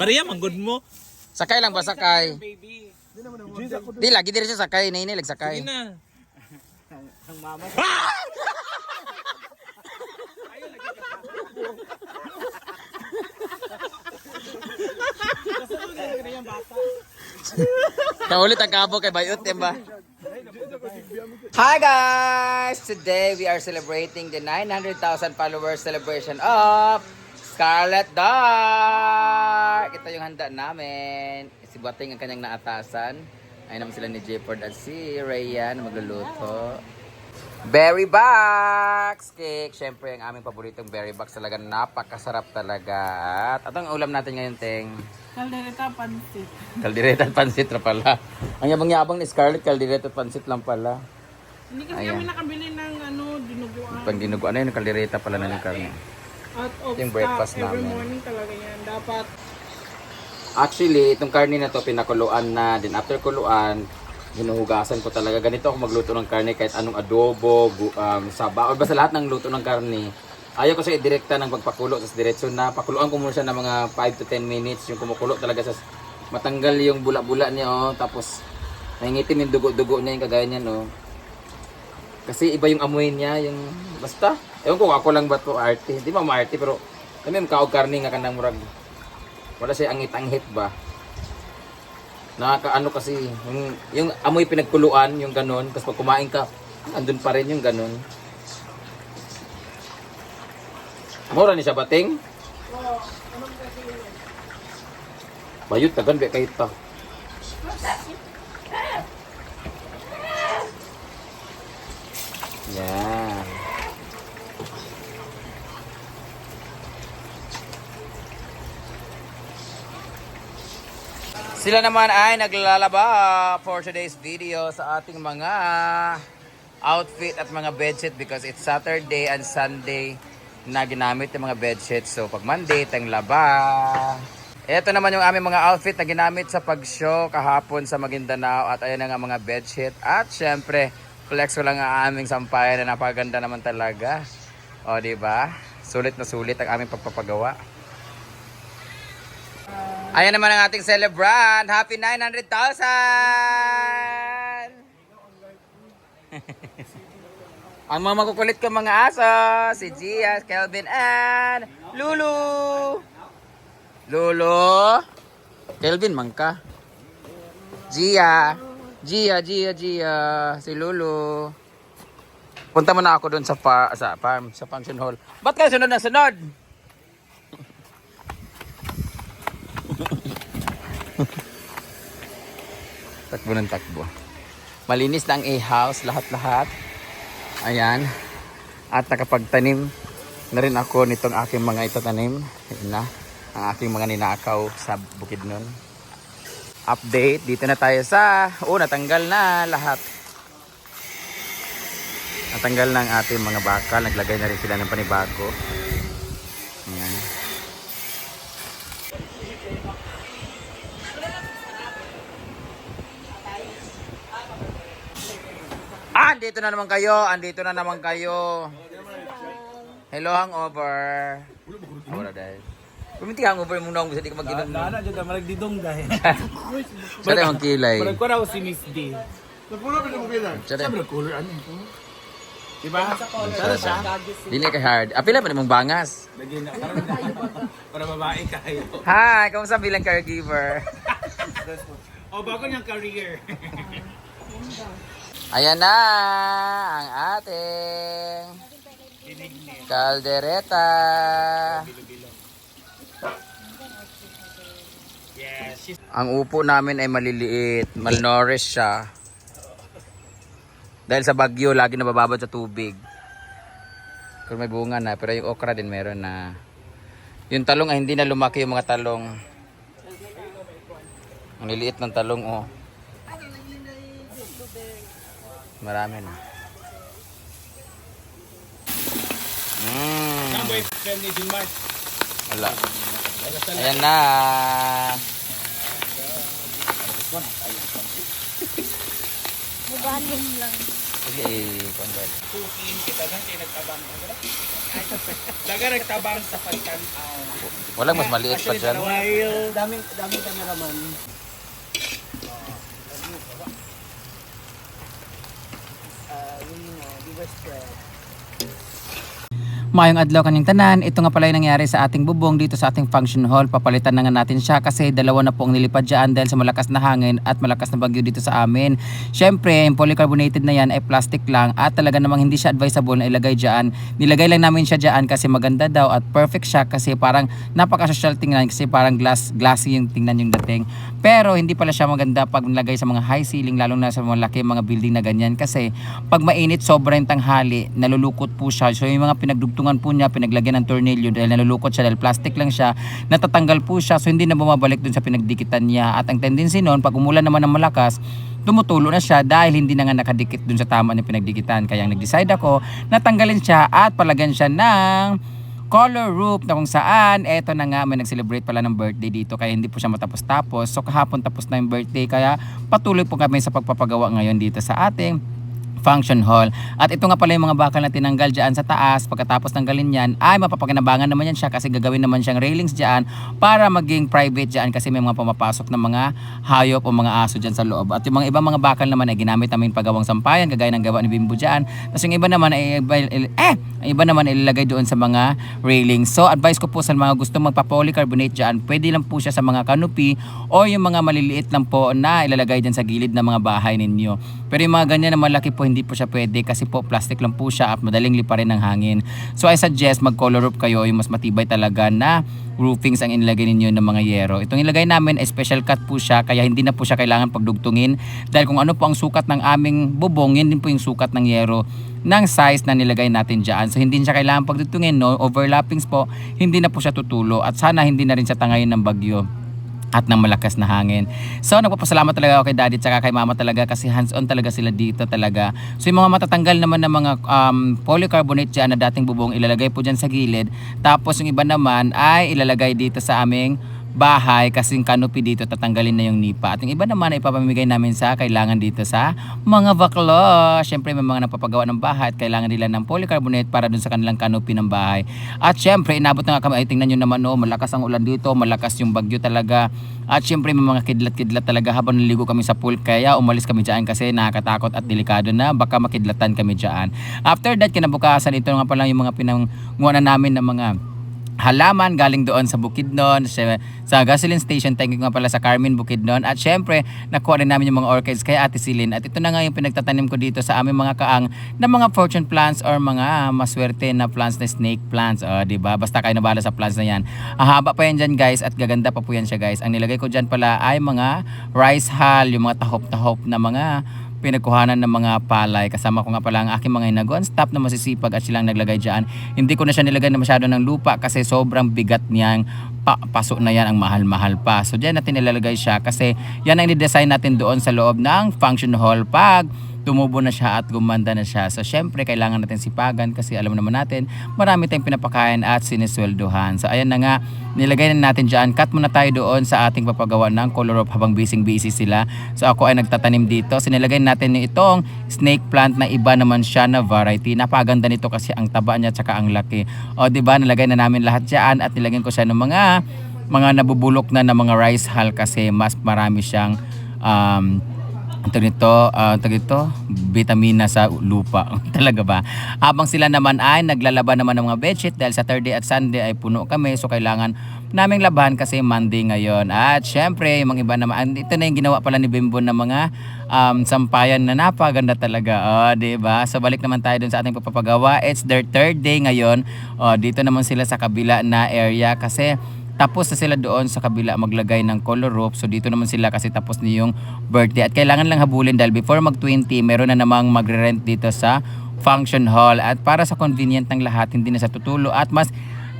Pareya manggod mo. Sakay lang ba sakay? Baby. Di lagi diri siya sakay, nini lag sakay. Sige na. Kaulit ang kabo kay Bayot, yan ba? Hi guys! Today we are celebrating the 900,000 followers celebration of Scarlet Dark! Yung handa namin. Si Bating ang kanyang naatasan. Ayun naman sila ni Jayford at si Rayan magluluto. Berry box cake. Siyempre, ang aming paboritong berry box talaga napakasarap talaga. At atong ulam natin ngayon, Teng. Kaldereta pansit. Kaldereta at pansit na pala. Ang yabang-yabang ni Scarlett, kaldereta at pansit lang pala. Hindi kasi Ayan. kami nakabili ng ano, dinuguan. Pang dinugo, ano yun, kaldereta pala na ng karne. Out of Yung breakfast stock. Every namin. morning talaga yan. Dapat Actually, itong karne na to pinakuluan na. Then after kuluan, hinuhugasan ko talaga. Ganito ako magluto ng karne kahit anong adobo, um, saba, o basta lahat ng luto ng karne. Ayaw ko siya direkta ng pagpakulo sa diretso na pakuluan ko muna siya ng mga 5 to 10 minutes yung kumukulo talaga sa matanggal yung bula-bula niya oh tapos nangingitim yung dugo-dugo niya yung kagaya niya no kasi iba yung amoy niya yung basta ewan ko ako lang ba to arte hindi mo maarte pero kami kaog karne nga kanang murag wala siya angit-angit ba? Nakakaano kasi yung, yung amoy pinagkuluan yung ganon tapos pag kumain ka andun pa rin yung ganon mura ni siya bating bayot tagan be kahit ta yan Sila naman ay naglalaba for today's video sa ating mga outfit at mga bedsheet because it's Saturday and Sunday na ginamit yung mga bedsheet. So pag Monday, tayong laba. Ito naman yung aming mga outfit na ginamit sa pag-show kahapon sa Maguindanao at ayan na nga mga bedsheet. At syempre, flex ko lang ang aming sampayan na napaganda naman talaga. O, di ba? Sulit na sulit ang aming pagpapagawa. Ayan naman ang ating celebrant. Happy 900,000! ang mga makukulit ko mga aso, si Gia, Kelvin, and Lulu! Lulu! Kelvin, mangka. Gia! Gia, Gia, Gia. Si Lulu. Punta mo na ako doon sa, pa, sa farm, sa function hall. Ba't kayo sunod na sunod? Takbo ng takbo. Malinis na ang A-house, lahat-lahat. Ayan. At nakapagtanim na rin ako nitong aking mga itatanim. Yun na. Ang aking mga ninakaw sa bukid nun. Update. Dito na tayo sa... Oh, natanggal na lahat. Natanggal na ang ating mga bakal. Naglagay na rin sila ng panibago. Ayan. Andito na naman kayo. Andito na naman kayo. Hello, hangover. Wala dahil. Puminti hangover muna kung hindi ka mag-inom. Dana dyan ka marag didong dahil. Sa tayo ang kilay. Marag ko raw si Miss D. Sa tayo. Sabi color ano ito? Diba? Sana siya. Dili ka hard. Apila pa namang bangas. Lagyan na. Para, para babae kayo. Hi, kamusta bilang caregiver? O bago niyang career. Ayan na ang ating kaldereta. Ang upo namin ay maliliit, malnourished siya. Dahil sa bagyo, lagi nabababad sa tubig. Kung may bunga na, pero yung okra din meron na. Yung talong ay hindi na lumaki yung mga talong. Ang liliit ng talong, oh. Marami na. Mm, Mark. wala. Ayan na. Mugalim lang. Sige, kuwan ba? Cooking kita na kay nagtabang? Daga nagtabang sa pagtanaw. Walang mas maliit pa dyan. While Daming, daming cameraman. Uh, yun na, di ba spread? Mayong adlaw kanyang tanan, ito nga pala yung nangyari sa ating bubong dito sa ating function hall. Papalitan na nga natin siya kasi dalawa na po ang nilipad dyan dahil sa malakas na hangin at malakas na bagyo dito sa amin. Siyempre, yung polycarbonated na yan ay plastic lang at talaga namang hindi siya advisable na ilagay dyan. Nilagay lang namin siya dyan kasi maganda daw at perfect siya kasi parang napaka-social tingnan kasi parang glass, glassy yung tingnan yung dating. Pero hindi pala siya maganda pag nilagay sa mga high ceiling lalo na sa mga laki mga building na ganyan kasi pag mainit sobrang tanghali nalulukot po siya. So yung mga pinagdugtungan po niya pinaglagyan ng tornilyo dahil nalulukot siya dahil plastic lang siya natatanggal po siya so hindi na bumabalik dun sa pinagdikitan niya. At ang tendency noon pag umulan naman ng malakas tumutulo na siya dahil hindi na nga nakadikit dun sa tama ng pinagdikitan. Kaya nag-decide ako na tanggalin siya at palagyan siya ng color roof na kung saan eto na nga may nag-celebrate pala ng birthday dito kaya hindi po siya matapos-tapos. So kahapon tapos na yung birthday kaya patuloy po kami sa pagpapagawa ngayon dito sa ating function hall. At ito nga pala yung mga bakal na tinanggal dyan sa taas. Pagkatapos tanggalin yan, ay mapapakinabangan naman yan siya kasi gagawin naman siyang railings dyan para maging private dyan kasi may mga pumapasok ng mga hayop o mga aso dyan sa loob. At yung mga ibang mga bakal naman ay ginamit namin pagawang sampayan, kagaya ng gawa ni Bimbo dyan. Tapos yung iba naman ay eh, ang iba naman ay ilalagay doon sa mga railings. So advice ko po sa mga gusto magpa-polycarbonate dyan, pwede lang po siya sa mga canopy o yung mga maliliit lang po na ilalagay dyan sa gilid ng mga bahay ninyo. Pero yung mga ganyan na malaki po hindi po siya pwede kasi po plastic lang po siya at madaling liparin ng hangin. So I suggest mag-color roof kayo yung mas matibay talaga na roofings ang inilagay ninyo ng mga yero. Itong ilagay namin special cut po siya kaya hindi na po siya kailangan pagdugtungin dahil kung ano po ang sukat ng aming bubong, yun din po yung sukat ng yero ng size na nilagay natin dyan. So hindi siya kailangan pagdugtungin, no overlappings po, hindi na po siya tutulo at sana hindi na rin siya tangayin ng bagyo at ng malakas na hangin. So nagpapasalamat talaga ako kay daddy at kay mama talaga kasi hands-on talaga sila dito talaga. So yung mga matatanggal naman ng mga um, polycarbonate dyan na dating bubong ilalagay po dyan sa gilid. Tapos yung iba naman ay ilalagay dito sa aming bahay kasi yung canopy dito tatanggalin na yung nipa. At yung iba naman ay ipapamigay namin sa kailangan dito sa mga baklo. Siyempre may mga napapagawa ng bahay at kailangan nila ng polycarbonate para dun sa kanilang canopy ng bahay. At siyempre inabot na nga kami ay tingnan nyo naman no, malakas ang ulan dito, malakas yung bagyo talaga. At siyempre may mga kidlat-kidlat talaga habang naligo kami sa pool kaya umalis kami dyan kasi nakakatakot at delikado na baka makidlatan kami dyan. After that kinabukasan ito nga pala yung mga pinanguha na namin ng mga halaman galing doon sa Bukidnon, sa, gasoline station, thank you nga pala sa Carmen Bukidnon. At syempre, nakuha rin namin yung mga orchids kay Ate Silin. At ito na nga yung pinagtatanim ko dito sa aming mga kaang na mga fortune plants or mga maswerte na plants na snake plants. O, di ba? Basta kayo nabala sa plants na yan. Ang haba pa yan dyan guys at gaganda pa po yan siya guys. Ang nilagay ko dyan pala ay mga rice hull, yung mga tahop-tahop na mga pinagkuhanan ng mga palay. Kasama ko nga pala ang aking mga inagon. Stop na masisipag at silang naglagay dyan. Hindi ko na siya nilagay na masyado ng lupa kasi sobrang bigat niyang pa paso na yan ang mahal-mahal pa. So dyan natin nilalagay siya kasi yan ang ni-design natin doon sa loob ng function hall pag tumubo na siya at gumanda na siya. So syempre kailangan natin sipagan kasi alam naman natin marami tayong pinapakain at sinisweldohan. So ayan na nga nilagay na natin dyan. Cut muna tayo doon sa ating papagawa ng color of habang busy-busy sila. So ako ay nagtatanim dito. Sinilagay natin itong snake plant na iba naman siya na variety. Napaganda nito kasi ang taba niya at ang laki. O ba nilagay na namin lahat dyan at nilagyan ko siya ng mga mga nabubulok na ng mga rice hull kasi mas marami siyang um, ito nito, uh, ito, vitamina sa lupa. Talaga ba? Habang sila naman ay naglalaban naman ng mga bedsheet dahil Saturday at Sunday ay puno kami so kailangan naming labahan kasi Monday ngayon. At syempre, yung mga iba naman, ito na yung ginawa pala ni Bimbo ng mga um, sampayan na napaganda talaga. Oh, 'di ba? So balik naman tayo dun sa ating papapagawa. It's their third day ngayon. Oh, dito naman sila sa kabila na area kasi tapos na sila doon sa kabila maglagay ng color roof. So dito naman sila kasi tapos na yung birthday. At kailangan lang habulin dahil before mag 20, meron na namang magre-rent dito sa function hall. At para sa convenient ng lahat, hindi na sa tutulo at mas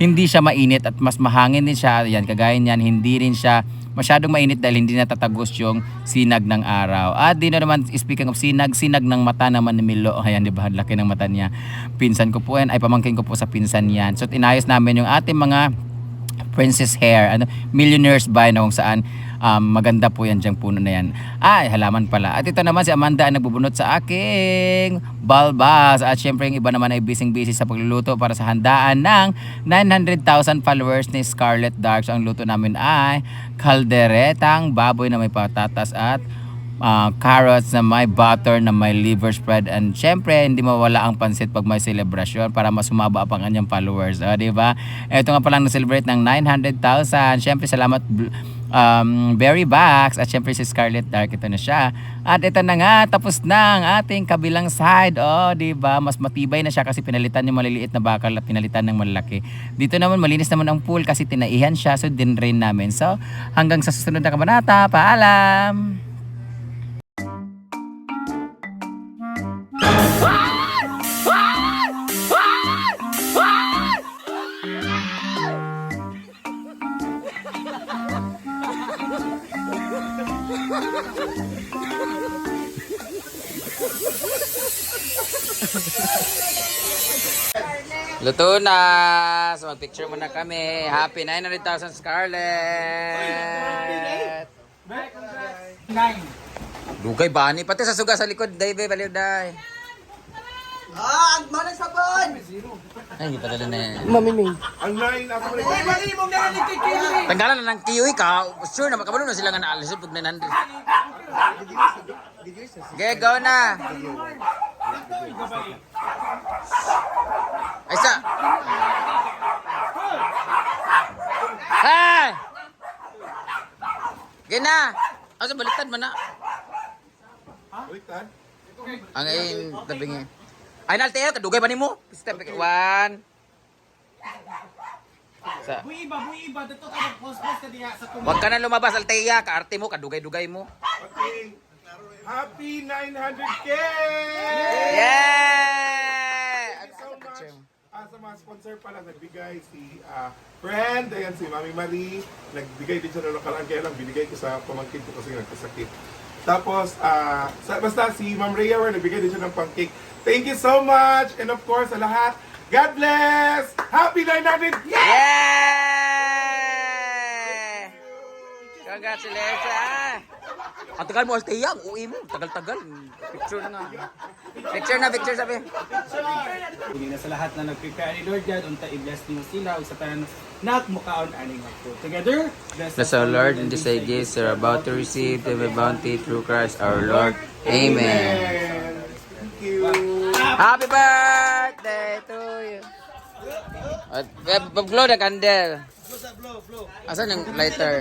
hindi siya mainit at mas mahangin din siya. Yan, kagaya niyan, hindi rin siya masyadong mainit dahil hindi natatagos yung sinag ng araw. At di na naman, speaking of sinag, sinag ng mata naman ni Milo. Ayan, di ba? Laki ng mata niya. Pinsan ko po yan, ay pamangkin ko po sa pinsan yan. So, inayos namin yung ating mga Princess Hair, ano, Millionaires by na kung saan um, maganda po yan diyang puno na yan. Ay, halaman pala. At ito naman si Amanda ang nagbubunot sa aking balbas. At syempre yung iba naman ay busy-busy sa pagluluto para sa handaan ng 900,000 followers ni Scarlett Dark. So ang luto namin ay kalderetang baboy na may patatas at ah, carrots na may butter na may liver spread. And syempre hindi mawala ang pansit pag may celebration para mas sumaba pa ang kanyang followers o di ba? Ito nga palang na-celebrate ng 900,000 syempre salamat um, Berry Bax at syempre si Scarlett Dark. Ito na siya. At ito na nga tapos na ang ating kabilang side. Oh di ba? Mas matibay na siya kasi pinalitan yung maliliit na bakal at pinalitan ng malaki. Dito naman malinis naman ang pool kasi tinaihan siya so din rain namin. So hanggang sa susunod na kabanata paalam Luto na! So mag-picture muna kami. Happy 900,000 Scarlett! Nine. Dugay bani pati sa suga sa likod. Day, be, baliw, day. Ah, ang manang sabon! Ay, hindi pa dala na yan. Mamiming. Uy, mali mo na ni Kiki. Tanggalan na ng kiwi ka. Sure na makabalo na sila nga naalis pag 900. Okay, go na. Ay, sa. Hey! Gina! Asa baliktad man na? Baliktad? Ang ayun, tabingi. Ay, nalteo, kadugay ba ni mo? Step one. Sa. Buy iba, buy iba. Dito ka mag-post-post ka diya sa Huwag ka na lumabas, Alteya. Kaarte mo, kadugay-dugay mo. Happy 900K! Yeah! so much. Ah, sa mga sponsor pala, nagbigay si ah, friend, ayan si Mami Marie, nagbigay din siya ng lokalan, kaya lang binigay ko sa pamangkin ko kasi nagkasakit. Tapos, ah, sa, basta si Ma'am Rhea, were, nagbigay din siya ng pancake. Thank you so much! And of course, sa lahat, God bless! Happy 900! Yeah! Congratulations! Ang tagal mo, Alteya. Ang uwi mo. Tagal-tagal. Picture na nga. Picture na, picture sabi. Hindi na sa lahat na nag-prepare ni Lord God, unta i-bless niyo sila, ug sa tanan nak mukaon aning ako. Together, Bless our Lord and the say gifts are about to receive them a bounty through Christ our Lord. Amen. You! Happy birthday to you. At blow the candle. Asan yung lighter?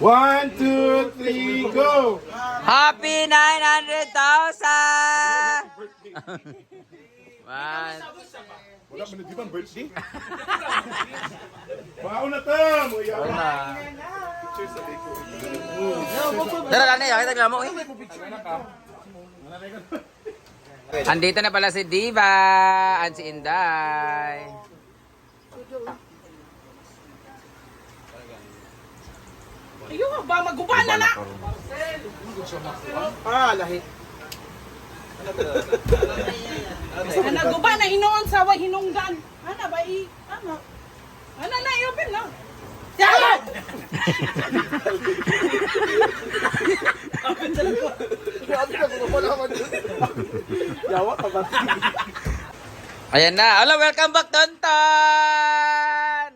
One, two, three, go! Happy 900,000! One. Wala mo na, di ba birthday? Wow na to! Muya Una. Cheers sa likod. Tara lang na, kita eh. Andito na pala si Diva at si Inday. Ayun ba maguban na na. Ah, lahi. Ana guba na hinuon sa way hinungdan. Ana ba i ano? Ana na i-open na. Yawa! Yawa ka ba? Ayan na. Hello, welcome back, Tonton!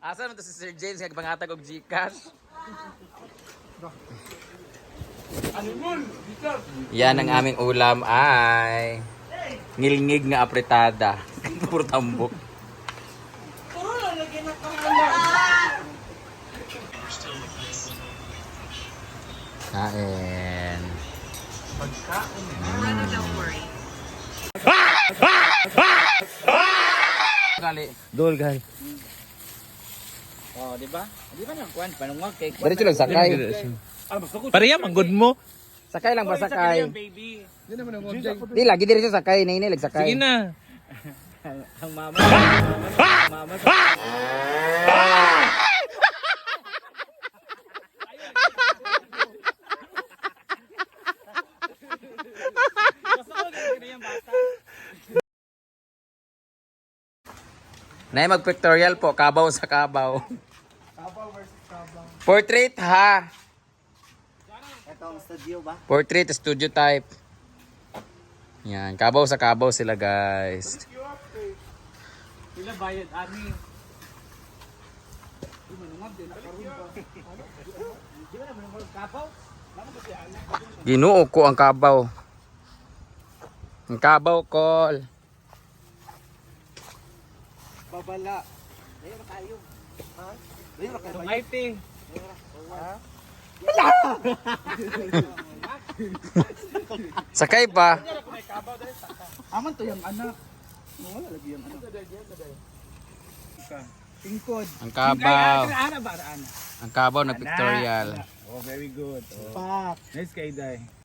Asa naman to si Sir James, nagpangatag og Gcash. Yan ang aming ulam ay ngilngig nga apretada. Puro tambok. Puro lang lagi na kamala. Kain. Kali. Dol, gal. Oh, di ba? Di ba nang kuan panungwag kay Diretso lang sakay. Pareya, manggod mo. Sakay lang ba sakay? baby. Di lagi diretso sakay, nini lag sakay. na. Ang mama. Ang mama. yung bata. Nay mag-pictorial po, kabaw sa kabaw. Portrait ha. Ito ang studio ba? Portrait studio type. Yan, kabaw sa kabaw sila guys. Sila bayad ani. Ginuo ko ang kabaw. Ang kabaw call. Babala. Layo na tayo. Ha? Layo na kayo. Itong IT. Sakay pa. Aman to yung anak. Wala lagi yung anak. Tingkod. Ang kabaw. Ang kabaw na pictorial. Oh, very good. Oh. Pak. Nice kay Day.